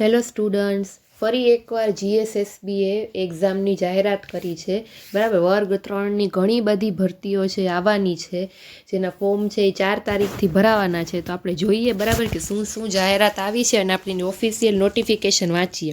Hello students, ફરી એકવાર જીએસએસબીએ એક્ઝામની જાહેરાત કરી છે. બરાબર, વર્ગ ત્રણની ઘણી બધી ભરતીઓ છે, આવવાની છે, જેના ફોર્મ છે એ ચાર તારીખથી ભરાવાના છે. તો આપણે જોઈએ બરાબર કે શું શું જાહેરાત આવી છે અને આપણી ઓફિશિયલ નોટિફિકેશન વાંચીએ.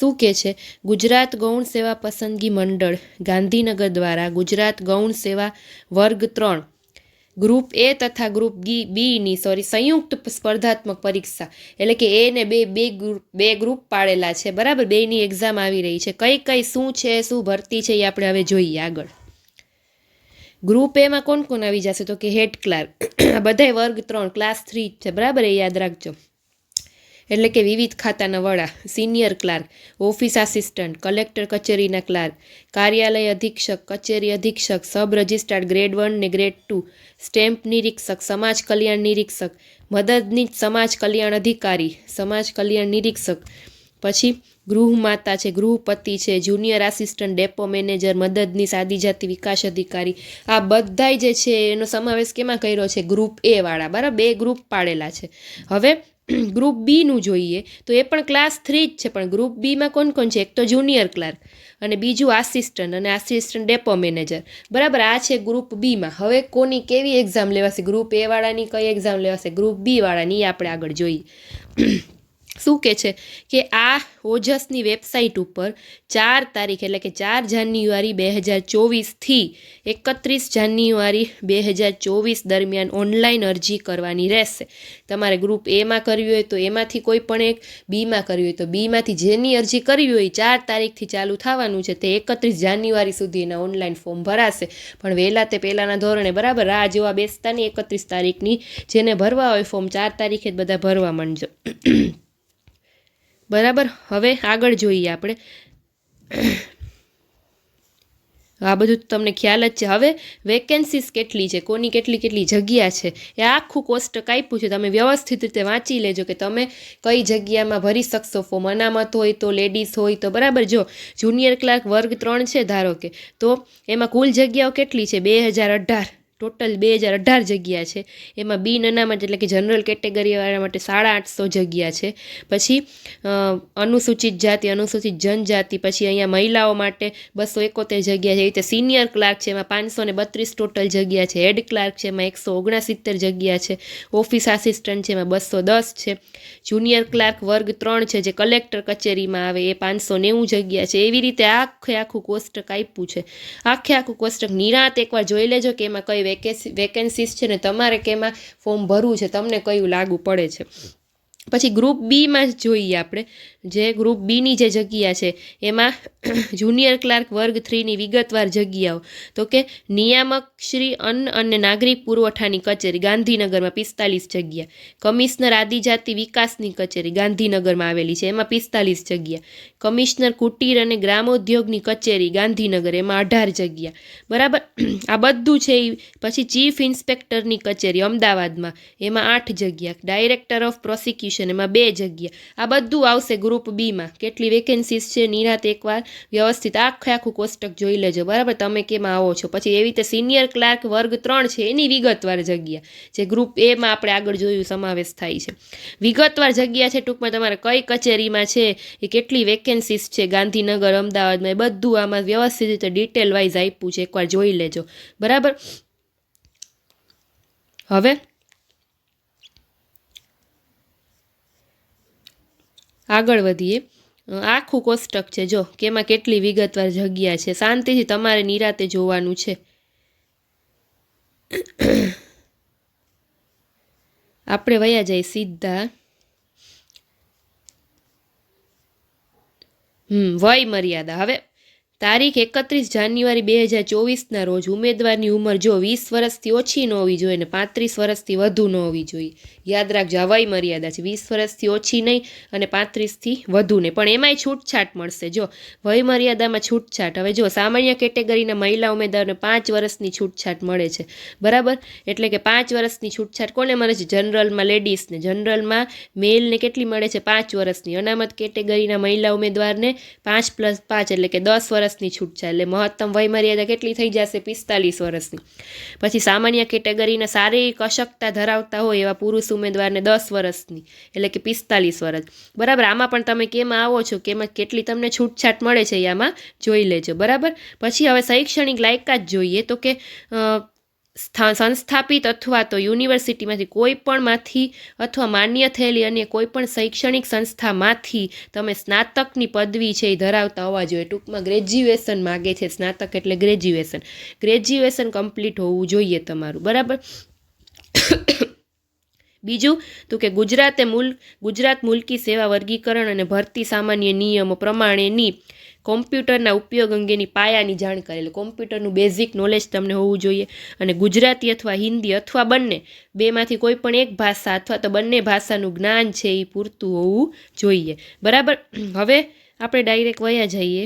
શું કે છે? ગુજરાત ગૌણ સેવા પસંદગી મંડળ ગાંધીનગર દ્વારા ગુજરાત ગૌણ સેવા વર્ગ ત્રણ ગ્રુપ એ તથા ગ્રુપ બી બીની સોરી સંયુક્ત સ્પર્ધાત્મક પરીક્ષા. એટલે કે એ ને બે બે ગ્રુપ બે ગ્રુપ પાડેલા છે. બરાબર? બેની એક્ઝામ આવી રહી છે. કઈ કઈ, શું છે, શું ભરતી છે એ આપણે હવે જોઈએ આગળ. ગ્રુપ એમાં કોણ કોણ આવી જશે? તો કે હેડ ક્લાર્ક. આ બધાય વર્ગ ત્રણ, ક્લાસ થ્રી છે. બરાબર? એ યાદ રાખજો. એટલે કે વિવિધ ખાતાના વડા senior clerk office assistant collector કચેરીના ક્લાર્ક કાર્યાલય અધિક્ષક, કચેરી અધિક્ષક સબ રજિસ્ટ્રાર ગ્રેડ વન ને ગ્રેડ ટુ સ્ટેમ્પ નિરીક્ષક, સમાજ કલ્યાણ નિરીક્ષક, મદદનીશ સમાજ કલ્યાણ અધિકારી, સમાજ કલ્યાણ નિરીક્ષક. પછી ગૃહમાતા છે ગૃહપતિ છે જુનિયર આસિસ્ટન્ટ ડેપો મેનેજર મદદનીશ, આદિજાતિ વિકાસ અધિકારી. આ બધાય જે છે, એનો સમાવેશ કેમાં કર્યો છે? ગ્રુપ એ વાળા. બરાબર? બે ગ્રુપ પાડેલા છે. હવે ગ્રુપ બીનું જોઈએ તો એ પણ ક્લાસ થ્રી જ છે, પણ ગ્રુપ બીમાં કોણ કોણ છે? એક તો જુનિયર ક્લાર્ક અને બીજું આસિસ્ટન્ટ અને આસિસ્ટન્ટ ડેપો મેનેજર બરાબર, આ છે ગ્રુપ બીમાં હવે કોની કેવી એક્ઝામ લેવાશે? ગ્રુપ એ વાળાની કઈ એક્ઝામ લેવાશે? ગ્રુપ બી વાળાની આપણે આગળ જોઈએ. શું કહે છે? કે આ ઓજસની વેબસાઇટ ઉપર ચાર તારીખ, એટલે કે ચાર જાન્યુઆરી બે હજાર ચોવીસથી એકત્રીસ જાન્યુઆરી બે હજાર ચોવીસ દરમિયાન ઓનલાઈન અરજી કરવાની રહેશે. તમારે ગ્રુપ એમાં કરવી હોય તો એમાંથી કોઈ પણ એક બીમાં કરવી હોય તો બીમાંથી જેની અરજી કરવી હોય ચાર તારીખથી ચાલુ થવાનું છે. તે એકત્રીસ જાન્યુઆરી સુધી એના ઓનલાઈન ફોર્મ ભરાશે. પણ વહેલા તે પહેલાંના ધોરણે બરાબર રાહ જેવા બેસતાની એકત્રીસ તારીખની, જેને ભરવા હોય ફોર્મ ચાર તારીખે જ બધા ભરવા માંડજો. બરાબર? હવે આગળ જોઈએ આપણે. આ બધું તમને ખ્યાલ જ છે. હવે વેકેન્સીસ કેટલી છે? કોની કેટલી કેટલી જગ્યા છે? એ આખું કોષ્ટક આપ્યું છે. તમે વ્યવસ્થિત રીતે વાંચી લેજો કે તમે કઈ જગ્યામાં ભરી શકશો. ફોર્મ અનામત હોય તો લેડીઝ હોય તો બરાબર. જો જુનિયર ક્લાર્ક વર્ગ ત્રણ છે ધારો કે, તો એમાં કુલ જગ્યાઓ કેટલી છે? બે હજાર અઢાર. ટોટલ બે હજાર અઢાર જગ્યા છે. એમાં બિન અનામત એટલે કે જનરલ કેટેગરીવાળા માટે સાડા આઠસો જગ્યા છે. પછી અનુસૂચિત જાતિ, અનુસૂચિત જનજાતિ, પછી અહીંયા મહિલાઓ માટે બસો એકોતેર જગ્યા છે. એવી રીતે સિનિયર ક્લાર્ક છે, એમાં પાંચસો ને બત્રીસ ટોટલ જગ્યા છે. હેડ ક્લાર્ક છે, એમાં એકસો ઓગણસિત્તેર જગ્યા છે. ઓફિસ આસિસ્ટન્ટ છે, એમાં બસો દસ છે. જુનિયર ક્લાર્ક વર્ગ ત્રણ છે, જે કલેક્ટર કચેરીમાં આવે, એ પાંચસો નેવું જગ્યા છે. એવી રીતે આખે આખું કોષ્ટક આપ્યું છે. આખે આખું કોષ્ટક નિરાંત એકવાર જોઈ લેજો કે એમાં કઈ વેકેન્સી વેકેન્સીસ છે ને તમારે કેમાં ફોર્મ ભરવું છે તમને કયું લાગુ પડે છે? પછી ગ્રુપ બીમાં જોઈએ આપણે. જે ગ્રુપ બીની જે જગ્યા છે, એમાં જુનિયર ક્લાર્ક વર્ગ થ્રીની વિગતવાર જગ્યાઓ. તો કે નિયામક શ્રી અન્ન અને નાગરિક પુરવઠાની કચેરી, ગાંધીનગરમાં પિસ્તાલીસ જગ્યા. કમિશનર આદિજાતિ વિકાસની કચેરી, ગાંધીનગરમાં આવેલી છે, એમાં પિસ્તાલીસ જગ્યા. કમિશનર કુટીર અને ગ્રામોદ્યોગની કચેરી, ગાંધીનગર, એમાં અઢાર જગ્યા. બરાબર? આ બધું છે પછી ચીફ ઇન્સ્પેક્ટરની કચેરી, અમદાવાદમાં, એમાં આઠ જગ્યા. ડાયરેક્ટર ઓફ પ્રોસિક્યુશન એમાં બે જગ્યા. આ બધું આવશે ગ્રુપ બીમાં કેટલી વેકેન્સીસ છે, નિરાત એકવાર વ્યવસ્થિત આખે આખું કોષ્ટક જોઈ લેજો. બરાબર? તમે કેમાં આવો છો? પછી એવી રીતે સિનિયર ક્લાર્ક વર્ગ ત્રણ છે, એની વિગતવાર જગ્યા. જે ગ્રુપ એમાં આપણે આગળ જોયું, સમાવેશ થાય છે. વિગતવાર જગ્યા છે ટૂંકમાં તમારે કઈ કચેરીમાં છે, એ કેટલી વેકેન્સીસ છે, ગાંધીનગર, અમદાવાદમાં, એ બધું આમાં વ્યવસ્થિત રીતે ડિટેલ વાઇઝ આપ્યું છે. એકવાર જોઈ લેજો. બરાબર? હવે આગળ વધીએ. આખું કોષ્ટક છે, જો, કે એમાં કેટલી વિગતવાર જગ્યા છે. શાંતિથી તમારે નિરાતે જોવાનું છે. આપણે વયા જાય સીધા. હમ, વય મર્યાદા. હવે તારીખ એકત્રીસ જાન્યુઆરી બે હજાર ચોવીસના રોજ ઉમેદવારની ઉંમર જો વીસ વર્ષથી ઓછી ન હોવી જોઈએ ને પાંત્રીસ વર્ષથી વધુ ન હોવી જોઈએ. યાદ રાખજો વય મર્યાદા છે. વીસ વર્ષથી ઓછી નહીં અને પાંત્રીસથી વધુ નહીં. પણ એમાંય છૂટછાટ મળશે. જો, વય મર્યાદામાં છૂટછાટ. હવે જો, સામાન્ય કેટેગરીના મહિલા ઉમેદવારને પાંચ વર્ષની છૂટછાટ મળે છે. બરાબર? એટલે કે પાંચ વર્ષની છૂટછાટ કોને મળે છે? જનરલમાં લેડીઝને. જનરલમાં મેલને કેટલી મળે છે? પાંચ વર્ષની. અનામત કેટેગરીના મહિલા ઉમેદવારને પાંચ પ્લસ પાંચ એટલે કે દસ વર્ષ વર્ષની છૂટછાટ એટલે મહત્તમ વય મર્યાદા કેટલી થઈ જશે? પિસ્તાલીસ વર્ષની. પછી સામાન્ય કેટેગરીના શારીરિક અશક્તા ધરાવતા હોય એવા પુરુષ ઉમેદવારને દસ વર્ષની, એટલે કે પિસ્તાલીસ વર્ષ. બરાબર? આમાં પણ તમે કેમાં આવો છો? કે એમાં કેટલી તમને છૂટછાટ મળે છે એ આમાં જોઈ લેજો. બરાબર? પછી હવે શૈક્ષણિક લાયકાત જોઈએ તો કે સંસ્થાપિત અથવા તો યુનિવર્સિટીમાંથી કોઈ પણમાંથી અથવા માન્ય થયેલી અન્ય કોઈ પણ શૈક્ષણિક સંસ્થામાંથી તમે સ્નાતકની પદવી છે એ ધરાવતા હોવા જોઈએ. ટૂંકમાં ગ્રેજ્યુએશન માગે છે. સ્નાતક એટલે ગ્રેજ્યુએશન. ગ્રેજ્યુએશન કમ્પ્લીટ હોવું જોઈએ તમારું. બરાબર? બીજું તો કે ગુજરાતે મુલ, ગુજરાત મુલકી સેવા વર્ગીકરણ અને ભરતી સામાન્ય નિયમો પ્રમાણેની કોમ્પ્યુટરના ઉપયોગ અંગેની પાયાની જાણ કરેલ. કોમ્પ્યુટરનું બેઝિક નોલેજ તમને હોવું જોઈએ અને ગુજરાતી અથવા હિન્દી અથવા બંને બેમાંથી કોઈ પણ એક ભાષા અથવા તો બંને ભાષાનું જ્ઞાન છે એ પૂરતું હોવું જોઈએ. બરાબર? હવે આપણે ડાયરેક્ટ વયા જઈએ.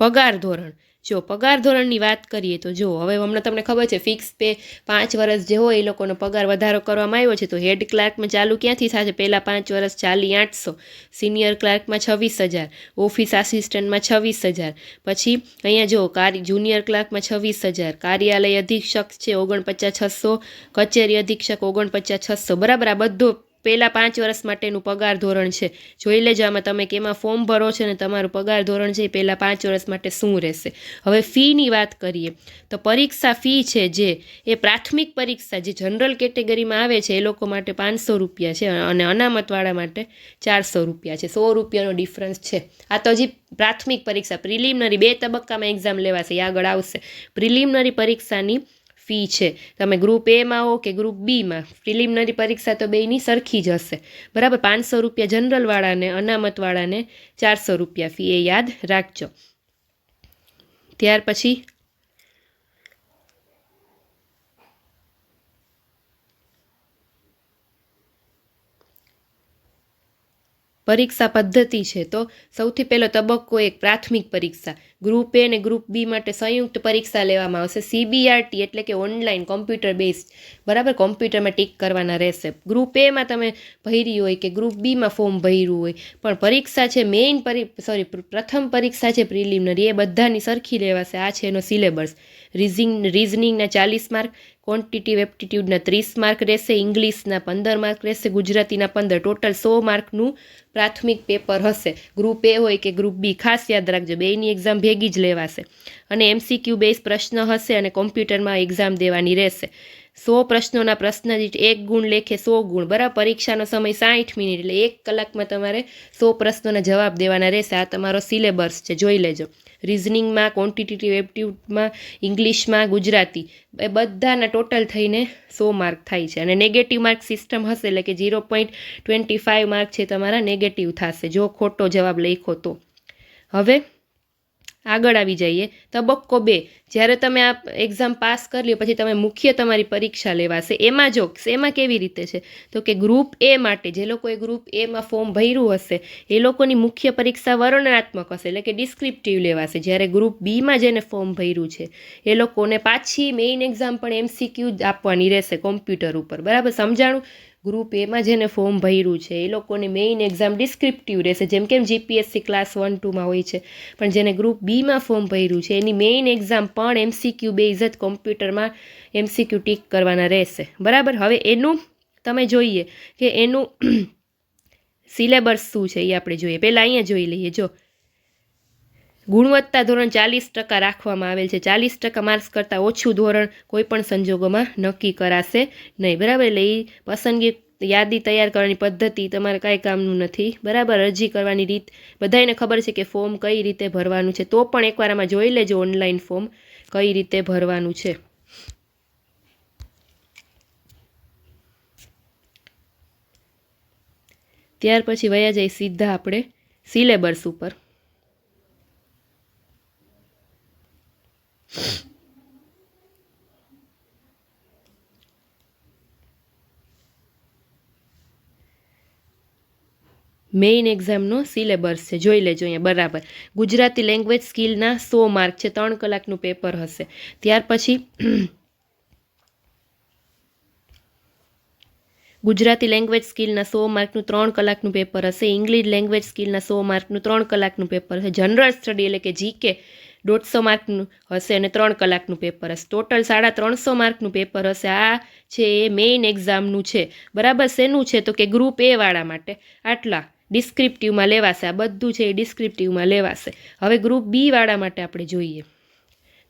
પગાર ધોરણ. જો પગાર ધોરણની વાત કરીએ તો જો, હવે હમણાં તમને ખબર છે ફિક્સ પે પાંચ વર્ષ જે હોય એ લોકોનો પગાર વધારો કરવામાં આવ્યો છે, તો હેડ ક્લાર્કમાં ચાલુ ક્યાંથી થશે? પહેલાં પાંચ વર્ષ ચાલી આઠસો સિનિયર ક્લાર્કમાં છવ્વીસ હજાર ઓફિસ આસિસ્ટન્ટમાં છવ્વીસ હજાર, પછી અહીંયા જો કાર્ય જુનિયર ક્લાર્કમાં છવ્વીસ હજાર, કાર્યાલય અધિક્ષક છે ઓગણપચાસ છસો, કચેરી અધિક્ષક ઓગણપચાસ છસો, બરાબર આ બધો પહેલાં પાંચ વર્ષ માટેનું પગાર ધોરણ છે. જોઈ લેજો આમાં તમે કેમાં ફોર્મ ભરો છો ને તમારું પગાર ધોરણ છે એ પહેલાં પાંચ વર્ષ માટે શું રહેશે. હવે ફીની વાત કરીએ, તો પરીક્ષા ફી છે જે, એ પ્રાથમિક પરીક્ષા જે જનરલ કેટેગરીમાં આવે છે એ લોકો માટે પાંચસો રૂપિયા છે અને અનામતવાળા માટે ચારસો રૂપિયા છે. સો રૂપિયાનો ડિફરન્સ છે. આ તો હજી પ્રાથમિક પરીક્ષા પ્રિલિમિનરી બે તબક્કામાં એક્ઝામ લેવાશે, એ આગળ આવશે. પ્રિલિમિનરી પરીક્ષાની ફી છે. તમે ગ્રુપ એમાં હો કે ગ્રુપ બીમાં પ્રિલિમિનરી પરીક્ષા તો બેયની સરખી જ હશે. બરાબર? પાંચસો રૂપિયા જનરલવાળાને અનામતવાળાને ચારસો રૂપિયા ફી. એ યાદ રાખજો. ત્યાર પછી પરીક્ષા પદ્ધતિ છે. તો સૌથી પહેલો તબક્કો એક પ્રાથમિક પરીક્ષા. ગ્રુપ એ અને ગ્રુપ બી માટે સંયુક્ત પરીક્ષા લેવામાં આવશે. સીબીઆરટી એટલે કે ઓનલાઈન કોમ્પ્યુટર બેઝડ. બરાબર? કોમ્પ્યુટરમાં ટીક કરવાના રહેશે. ગ્રુપ એમાં તમે ભરી હોય કે ગ્રુપ બીમાં ફોર્મ ભર્યું હોય, પણ પરીક્ષા છે મેઇન પરી, સોરી પ્રથમ પરીક્ષા છે પ્રિલિમિનરી, એ બધાની સરખી લેવાશે. આ છે એનો સિલેબસ. રીઝિંગ, રીઝનિંગના ચાલીસ માર્ક, ક્વોન્ટિટિવ એપ્ટિટ્યૂડના ત્રીસ માર્ક રહેશે, ઇંગ્લિશના પંદર માર્ક રહેશે, ગુજરાતીના પંદર. ટોટલ સો માર્કનું પ્રાથમિક પેપર હશે. ગ્રુપ એ હોય કે ગ્રુપ બી ખાસ યાદ રાખજો. બેની એક્ઝામ ભેગી જ લેવાશે. અને એમસીક્યુ બેઝ પ્રશ્ન હશે અને કોમ્પ્યુટરમાં એક્ઝામ દેવાની રહેશે. સો પ્રશ્નોના પ્રશ્ન દીઠ એક ગુણ લેખે સો ગુણ. બરાબર? પરીક્ષાનો સમય સાઠ મિનિટ એટલે એક કલાકમાં તમારે સો પ્રશ્નોના જવાબ દેવાના રહેશે. આ તમારો સિલેબસ છે. જોઈ લેજો. રિઝનિંગમાં ક્વોન્ટિટેટિવ એપ્ટિટ્યૂડમાં ઇંગ્લિશમાં, ગુજરાતી. એ બધાના ટોટલ થઈને સો માર્ક થાય છે. અને નેગેટિવ માર્ક સિસ્ટમ હશે એટલે કે zero point twenty five mark છે તમારા નેગેટિવ થશે. જો ખોટો જવાબ લખો તો. હવે આગળ આવી જઈએ. તબક્કો બે. જ્યારે તમે આ એક્ઝામ પાસ કરી લો પછી તમે મુખ્ય તમારી પરીક્ષા લેવાશે. એમાં જો, એમાં કેવી રીતે છે? તો કે ગ્રુપ એ માટે જે લોકોએ ગ્રુપ એમાં ફોર્મ ભર્યું હશે, એ લોકોની મુખ્ય પરીક્ષા વર્ણનાત્મક હશે, એટલે કે ડિસ્ક્રિપ્ટિવ લેવાશે. જ્યારે ગ્રુપ બીમાં જેને ફોર્મ ભર્યું છે, એ લોકોને પાછી મેઇન એક્ઝામ પણ એમસીક્યુ આપવાની રહેશે કોમ્પ્યુટર ઉપર. બરાબર? સમજાણું? ગ્રુપ એમાં જેને ફોર્મ ભર્યું છે, એ લોકોની મેઇન એક્ઝામ ડિસ્ક્રિપ્ટિવ રહેશે. જેમ કેમ જીપીએસસી ક્લાસ વન ટુમાં હોય છે. પણ જેને ગ્રુપ બીમાં ફોર્મ ભર્યું છે, એની મેઇન એક્ઝામ પણ એમસીક્યુ બેઝ જ કોમ્પ્યુટરમાં એમસીક્યુ ટીક કરવાના રહેશે. બરાબર? હવે એનું, તમે જોઈએ કે એનું સિલેબસ શું છે એ આપણે જોઈએ. પહેલાં અહીંયા જોઈ લઈએ. જો ગુણવત્તા ધોરણ ચાલીસ ટકા રાખવામાં આવેલ છે. ચાલીસ ટકા માર્ક્સ કરતાં ઓછું ધોરણ કોઈ પણ સંજોગોમાં નક્કી કરાશે નહીં. બરાબર? એટલે એ પસંદગી યાદી તૈયાર કરવાની પદ્ધતિ તમારે કાંઈ કામનું નથી. બરાબર? અરજી કરવાની રીત બધાને ખબર છે કે ફોર્મ કઈ રીતે ભરવાનું છે. તો પણ એકવાર આમાં જોઈ લેજો ઓનલાઈન ફોર્મ કઈ રીતે ભરવાનું છે. ત્યાર પછી વયા જાય સીધા આપણે સિલેબસ ઉપર. મેઇન એક્ઝામનો સિલેબસ છે. જોઈ લેજો અહીંયા, બરાબર. ગુજરાતી લેંગ્વેજ સ્કિલના સો માર્ક છે. ત્રણ કલાકનું પેપર હશે. ત્યાર પછી ગુજરાતી લેંગ્વેજ સ્કિલના સો માર્કનું ત્રણ કલાકનું પેપર હશે. ઇંગ્લિશ લેંગ્વેજ સ્કિલના સો માર્કનું ત્રણ કલાકનું પેપર હશે. જનરલ સ્ટડી એટલે કે જીકે દોઢસો માર્કનું હશે અને ત્રણ કલાકનું પેપર હશે. ટોટલ સાડા ત્રણસો માર્કનું પેપર હશે. આ છે એ મેઇન એક્ઝામનું છે. બરાબર શેનું છે? તો કે ગ્રુપ એ વાળા માટે. આટલા ડિસ્ક્રિપ્ટિવમાં લેવાશે. આ બધું છે એ ડિસ્ક્રિપ્ટિવમાં લેવાશે. હવે ગ્રુપ બી વાળા માટે આપણે જોઈએ.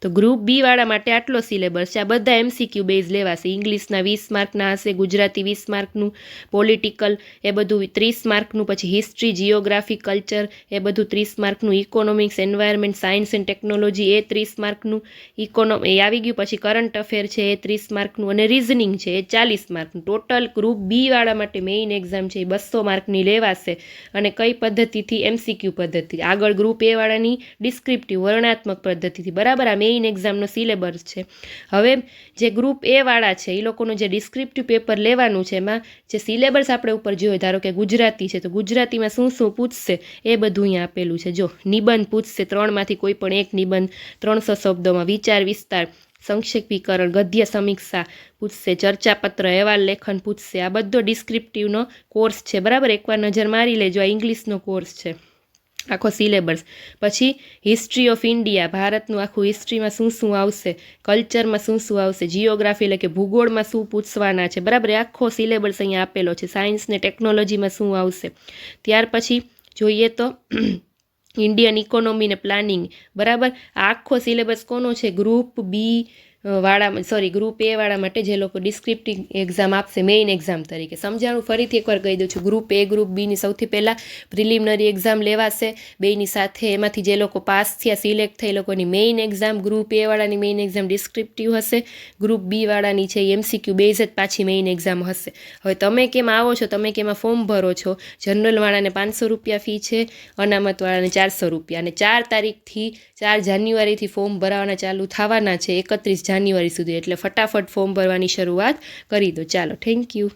તો ગ્રુપ બી વાળા માટે આટલો સિલેબસ છે. આ બધા એમસીક્યુ બેઝ લેવાશે. ઇંગ્લિશના વીસ માર્કના હશે, ગુજરાતી વીસ માર્કનું પોલિટિકલ એ બધું ત્રીસ માર્કનું, પછી હિસ્ટ્રી જિયોગ્રાફી કલ્ચર એ બધું ત્રીસ માર્કનું economics environment science and technology એ ત્રીસ માર્કનું ઇકોનો એ આવી ગયું, પછી કરંટ અફેર છે, એ ત્રીસ માર્કનું, અને રિઝનિંગ છે, એ ચાલીસ માર્કનું. ટોટલ ગ્રુપ બી વાળા માટે મેઇન એક્ઝામ છે, એ બસો માર્કની લેવાશે, અને કઈ પદ્ધતિથી? એમસીક્યુ પદ્ધતિ. આગળ ગ્રુપ એ વાળાની ડિસ્ક્રિપ્ટિવ વર્ણાત્મક પદ્ધતિથી. બરાબર? આ મેઇન એક્ઝામનો સિલેબસ છે. હવે જે ગ્રુપ એ વાળા છે એ લોકોનું જે ડિસ્ક્રિપ્ટિવ પેપર લેવાનું છે, એમાં જે સિલેબસ આપણે ઉપર જોયો ધારો કે ગુજરાતી છે, તો ગુજરાતીમાં શું શું પૂછશે, એ બધું અહીંયા આપેલું છે. જો નિબંધ પૂછશે, ત્રણમાંથી કોઈ પણ એક નિબંધ, ત્રણસો શબ્દોમાં વિચાર, વિસ્તાર સંક્ષેપીકરણ ગદ્ય સમીક્ષા પૂછશે, ચર્ચાપત્ર, અહેવાલ, લેખન પૂછશે, આ બધો ડિસ્ક્રિપ્ટિવનો કોર્સ છે. બરાબર? એકવાર નજર મારી લેજો, આ ઇંગ્લિશનો કોર્સ છે. આખો સિલેબસ પછી હિસ્ટ્રી ઓફ ઇન્ડિયા ભારતનું આખું હિસ્ટ્રીમાં શું શું આવશે? કલ્ચરમાં શું શું આવશે? જિયોગ્રાફી એટલે કે ભૂગોળમાં શું પૂછવાના છે? બરાબર આખો સિલેબસ અહીંયા આપેલો છે. સાયન્સ ને ટેકનોલોજીમાં શું આવશે? ત્યાર પછી જોઈએ તો ઇન્ડિયન ઇકોનોમી ને પ્લાનિંગ બરાબર આખો સિલેબસ કોનો છે? ગ્રુપ બી વાળા સોરી ગ્રુપ એ વાળા માટે જે લોકો ડિસ્ક્રિપ્ટિવ એક્ઝામ આપશે મેઇન એક્ઝામ તરીકે. સમજાણું ફરીથી એકવાર કહી દઉં છું. ગ્રુપ એ ગ્રુપ બીની સૌથી પહેલાં પ્રિલિમિનરી એક્ઝામ લેવાશે. બેની સાથે એમાંથી જે લોકો પાસ થયા સિલેક્ટ થઈ લોકોની મેઇન એક્ઝામ ગ્રુપ એ વાળાની મેઇન એક્ઝામ ડિસ્ક્રિપ્ટિવ હશે. ગ્રુપ બી વાળાની છે એમસીક્યુ બેઝ જ પાછી મેઇન એક્ઝામ હશે. હવે તમે કેમ આવો છો? તમે કેમાં ફોર્મ ભરો છો? જનરલ વાળાને પાંચસો રૂપિયા ફી છે અનામતવાળાને ચારસો રૂપિયા. અને ચાર તારીખથી, ચાર જાન્યુઆરીથી ફોર્મ ભરાવાના ચાલુ થવાના છે. એકત્રીસ જાન્યુઆરી સુધી. એટલે ફટાફટ ફોર્મ ભરવાની શરૂઆત કરી દો. ચાલો થેન્ક યુ